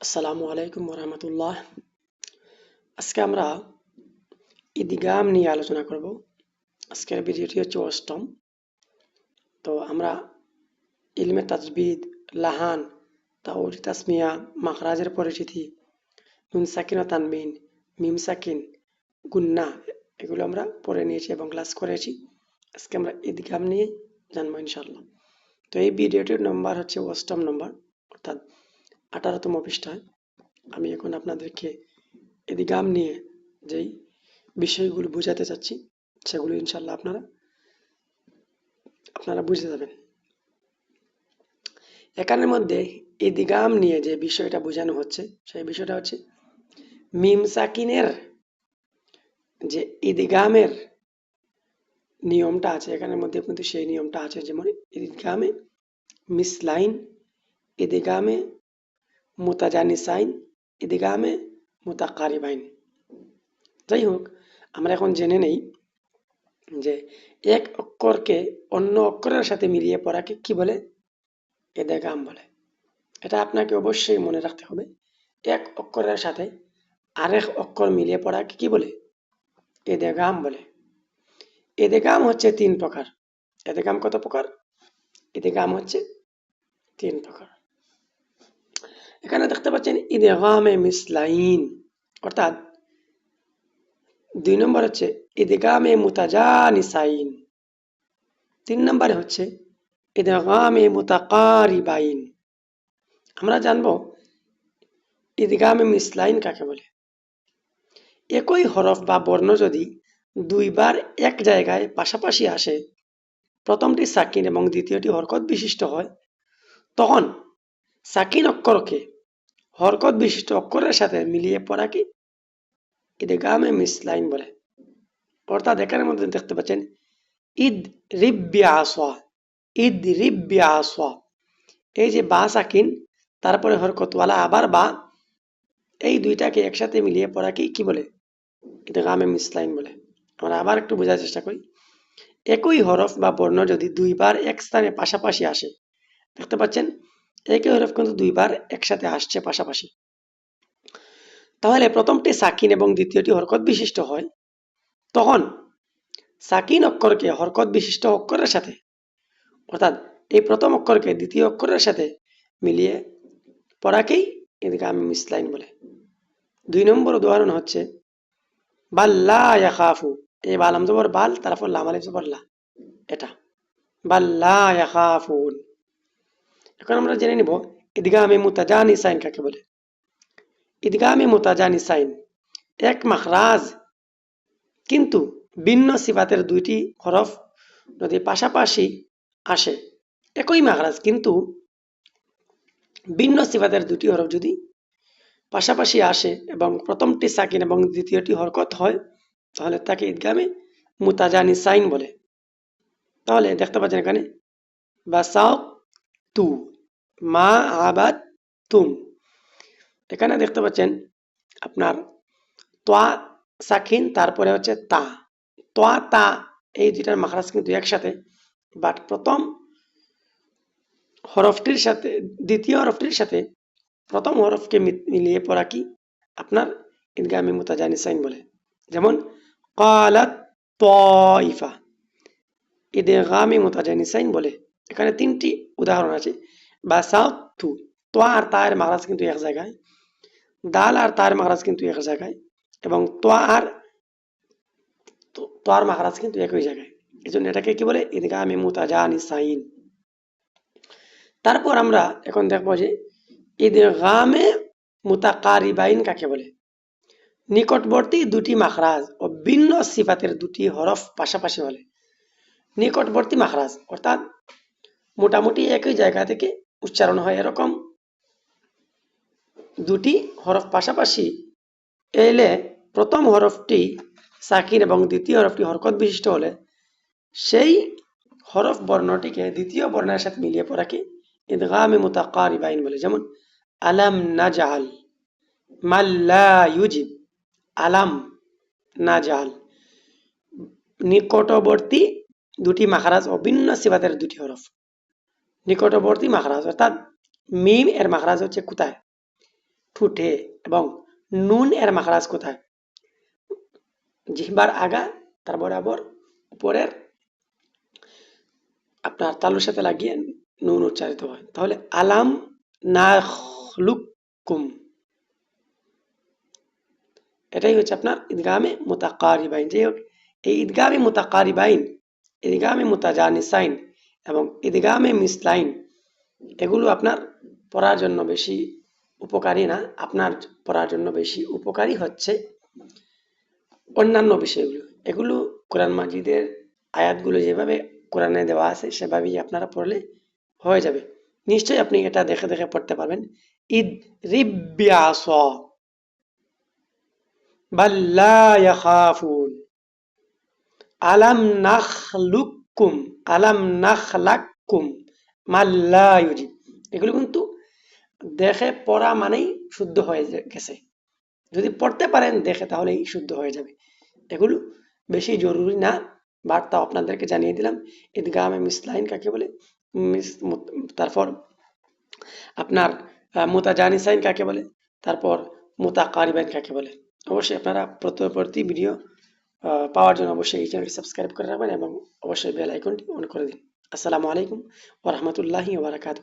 আসসালামু আলাইকুম রহমতুল্লাহ আজকে আমরা ইদিগাম নিয়ে আলোচনা করব। আজকের ভিডিওটি হচ্ছে অষ্টম। তো আমরা ইলমে তাজবিদ, লাহান তাউরি তাসমিয়া, মাখরাজের পরিচিতি, নুন সাকিন ও তানমিন মিম সাকিন, গুন্না এগুলো আমরা পড়ে নিয়েছি এবং ক্লাস করেছি। আজকে আমরা ঈদগাম নিয়ে জানব ইনশাল্লাহ তো এই ভিডিওটির নম্বর হচ্ছে অষ্টম নম্বর, অর্থাৎ আঠারোতম পৃষ্ঠায় আমি এখন আপনাদেরকে ইদিগাম নিয়ে যেই বিষয়গুলো বোঝাতে চাচ্ছি, সেগুলো ইনশাল্লাহ আপনারা আপনারা বুঝে যাবেন। এখানের মধ্যে ইদিগাম নিয়ে যে বিষয়টা বোঝানো হচ্ছে, সেই বিষয়টা হচ্ছে মিম সাকিনের যে ইদিগামের নিয়মটা আছে, এখানের মধ্যে কিন্তু সেই নিয়মটা আছে, যেমন ইদিগামে মিসলাইন ইদিগামে মুতাজানিসাইন ইদিগামে মুতাকারিবাইন যাই হোক আমরা এখন জেনে নেই যে এক অক্ষরকে অন্য অক্ষরের সাথে মিলিয়ে পড়াকে কি বলে? এদেগাম বলে। এটা আপনাকে অবশ্যই মনে রাখতে হবে, এক অক্ষরের সাথে আরেক অক্ষর মিলিয়ে পড়াকে কি বলে? এদেগাম বলে। এদেগাম হচ্ছে তিন প্রকার। এদেগাম কত প্রকার? এদেগাম হচ্ছে তিন প্রকার। এখানে দেখতে পাচ্ছেন ইদেগামে মিসলাইন। অর্থাৎ দুই নম্বর হচ্ছে ইদগামে মুতাজানিসাইন। তিন নম্বরে হচ্ছে ইদগামে মুতাকারিবাইন। আমরা জানব ইদগামে মিসলাইন কাকে বলে। একই হরফ বা বর্ণ যদি দুইবার এক জায়গায় পাশাপাশি আসে, প্রথমটি সাকিন এবং দ্বিতীয়টি হরকত বিশিষ্ট হয়, তখন সাকিন অক্ষরকে হরকত বিশিষ্ট অক্ষরের সাথে মিলিয়ে পড়াকে ইদগামে মিসলাইন বলে। অর্থাৎ এখানের মধ্যে দেখতে পাচ্ছেন ঈদ রিব্বিয়া ঈদ রিব্বিয়া এই যে বা সাকিন, তারপরে হরকতওয়ালা, আবার বা, এই দুইটাকে একসাথে মিলিয়ে পড়া কি? কি বলে? ইদগামে মিসলাইন বলে। আমরা আবার একটু বোঝার চেষ্টা করি। একই হরফ বা বর্ণ যদি দুইবার এক স্থানে পাশাপাশি আসে, দেখতে পাচ্ছেন একই হরফ কিন্তু দুইবার একসাথে আসছে পাশাপাশি। তাহলে প্রথমটি সাকিন এবং দ্বিতীয়টি হরকত বিশিষ্ট হয়। তখন সাকিন অক্ষরকে হরকত বিশিষ্ট অক্ষরের সাথে, অর্থাৎ এই প্রথম অক্ষরকে দ্বিতীয় অক্ষরের সাথে মিলিয়ে পড়াকেই এদিকে আমি মিসলাইন বলে। দুই নম্বর উদাহরণ হচ্ছে বাল্লা ইয়াখাফু, এই বালাম জবর বাল, তারপর লামালিম জবর লা, এটা। বাল্লা ইয়াখাফুন। এখন আমরা জেনে নিব আমি মুতাজানি সাইন কাকে বলে? ঈদগামে মোতাজানি সাইন এক মাখরাজ, কিন্তু ভিন্ন সিফাতের দুইটি হরফ যদি পাশাপাশি আসে, একই মাখরাজ, কিন্তু ভিন্ন সিফাতের দুটি হরফ যদি পাশাপাশি আসে এবং প্রথমটি সাকিন এবং দ্বিতীয়টি হরকত হয়, তাহলে তাকে ঈদগামে মুতাজানি সাইন বলে। তাহলে দেখতে পাচ্ছেন এখানে বাসাও তু। মা আবাদ তুম এখানে দেখতে পাচ্ছেন আপনার তোয়া সাকিন তারপরে হচ্ছে তা। তোয়া তা এই দুইটার মাখরাজ কিন্তু একসাথে। বাট প্রথম হরফটির সাথে, দ্বিতীয় হরফটির সাথে প্রথম হরফকে মিলিয়ে পড়া কি? আপনার ইদগামি মুতাজানি সাইন বলে। যেমন, কালাত তইফা ইদগামি মুতাজানি সাইন বলে। এখানে তিনটি উদাহরণ আছে। বা সাউথ থু তোয়া আর তায়ের মাখরাজ কিন্তু এক জায়গায়, দাল আর তার মাহারাজ কিন্তু এক জায়গায়, এবং তোয়া আর তোয়ার মাহারাজ কিন্তু একই জায়গায়। এই জন্য এটাকে কি বলে? ঈদগা আমি মুতাজানি সাইন। তারপর আমরা এখন দেখব যে ঈদগামে মুতাকারিবাইন কাকে বলে? নিকটবর্তী দুটি মাখরাজ ও ভিন্ন সিফাতের দুটি হরফ পাশাপাশি হলে নিকটবর্তী মাখরাজ, অর্থাৎ মোটামুটি একই জায়গা থেকে উচ্চারণ হয় এরকম। দুটি হরফ পাশাপাশি এলে প্রথম হরফটি সাকিন এবং দ্বিতীয় হরফটি হরকত বিশিষ্ট হলে সেই হরফ বর্ণটিকে দ্বিতীয় বর্ণের সাথে মিলিয়ে পড়াকে ইদগামে মুতাকারিবাইন বলে। যেমন, আলাম নাজাল মাল্লা ইউজিব, আলাম নাজাল। নিকটবর্তী দুটি মাখারাজ অভিন্ন সিবাতের দুটি হরফ। নিকটবর্তী মাখারাজ, অর্থাৎ মিম এর মাখারাজ হচ্ছে কোথায়? ঠুটে এবং নুন এর মাখারাজ কোথায়? জিহ্বার আগা, তার বরাবর উপরের, আপনার তালুর সাথে লাগিয়ে নুন উচ্চারিত হয়। তাহলে আলাম নাখলুকুম। এটাই হচ্ছে আপনার ঈদগামে মুতাকারিবাইন। যাই হোক, এই ঈদগামে মুতাকারিবাইন, ঈদগামে মুতাজানিসাইন এবং ঈদগামে মিসলাইন এগুলো আপনার পড়ার জন্য বেশি উপকারী না, আপনার পড়ার জন্য বেশি উপকারী হচ্ছে অন্যান্য বিষয়গুলো। এগুলো কোরআন মাজিদের আয়াতগুলো যেভাবে কোরআনে দেওয়া আছে, সেভাবেই আপনারা পড়লে হয়ে যাবে। নিশ্চয়ই আপনি এটা দেখে দেখে পড়তে পারবেন। ঈদ রিব্যাস আলাম নাখলুকুম আলাম নাখলাকুম মাল্লা ইউজিব। এগুলো কিন্তু দেখে পড়া মানেই শুদ্ধ হয়ে গেছে। যদি পড়তে পারেন দেখে তাহলেই শুদ্ধ হয়ে যাবে। এগুলো বেশি জরুরি না। বার্তা আপনাদেরকে জানিয়ে দিলাম। ঈদগামে মিসলাইন কাকে বলে? তারপর আপনার মুতাজানিসাইন কাকে বলে? তারপর মুতাকারিবাইন কাকে বলে? অবশ্যই আপনারা প্রতি ভিডিও পাওয়ার জন্য অবশ্যই এই চ্যানেলটি সাবস্ক্রাইব করে রাখবেন এবং অবশ্যই বেল আইকনটি অন করে দিন। আসসালামু আলাইকুম ওরহমতুল্লাহি ওবরাকাতু